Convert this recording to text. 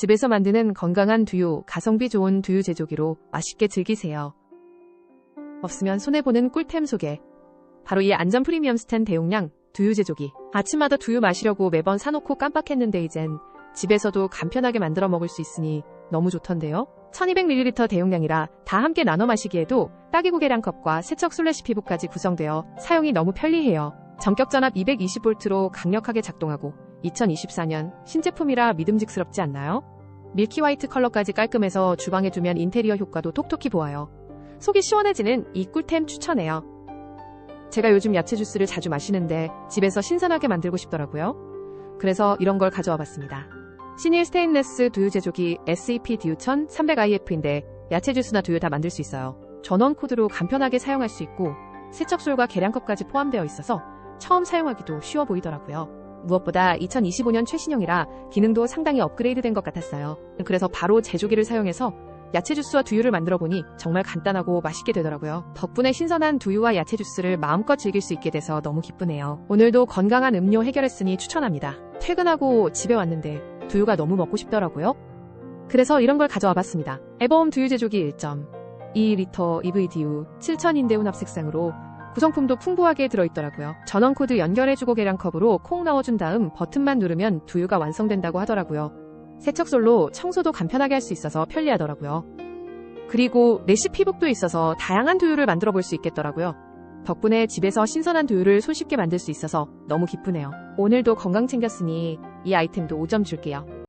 집에서 만드는 건강한 두유, 가성비 좋은 두유 제조기로 맛있게 즐기세요. 없으면 손해보는 꿀템 소개. 바로 이 안전 프리미엄 스텐 대용량 두유 제조기. 아침마다 두유 마시려고 매번 사놓고 깜빡했는데 이젠 집에서도 간편하게 만들어 먹을 수 있으니 너무 좋던데요? 1200ml 대용량이라 다 함께 나눠 마시기에도 딸기구 계량컵과 세척 슬래시 피부까지 구성되어 사용이 너무 편리해요. 전격 전압 220V로 강력하게 작동하고 2024년 신제품이라 믿음직스럽지 않나요? 밀키 화이트 컬러까지 깔끔해서 주방에 두면 인테리어 효과도 톡톡히 보아요. 속이 시원해지는 이 꿀템 추천해요. 제가 요즘 야채 주스를 자주 마시는데 집에서 신선하게 만들고 싶더라고요. 그래서 이런 걸 가져와 봤습니다. 신일 스테인레스 두유 제조기 SEP DU1000 300IF인데 야채 주스나 두유 다 만들 수 있어요. 전원 코드로 간편하게 사용할 수 있고 세척솔과 계량컵까지 포함되어 있어서 처음 사용하기도 쉬워 보이더라고요. 무엇보다 2025년 최신형이라 기능도 상당히 업그레이드 된 것 같았어요. 그래서 바로 제조기를 사용해서 야채 주스와 두유를 만들어 보니 정말 간단하고 맛있게 되더라고요. 덕분에 신선한 두유와 야채 주스를 마음껏 즐길 수 있게 돼서 너무 기쁘네요. 오늘도 건강한 음료 해결했으니 추천합니다. 퇴근하고 집에 왔는데 두유가 너무 먹고 싶더라고요. 그래서 이런 걸 가져와 봤습니다. 에버홈 두유 제조기 1점. 2리터 EVDU 7000인대 혼합 색상으로 구성품도 풍부하게 들어있더라고요. 전원 코드 연결해주고 계량컵으로 콩 넣어준 다음 버튼만 누르면 두유가 완성된다고 하더라고요. 세척솔로 청소도 간편하게 할 수 있어서 편리하더라고요. 그리고 레시피북도 있어서 다양한 두유를 만들어 볼 수 있겠더라고요. 덕분에 집에서 신선한 두유를 손쉽게 만들 수 있어서 너무 기쁘네요. 오늘도 건강 챙겼으니 이 아이템도 5점 줄게요.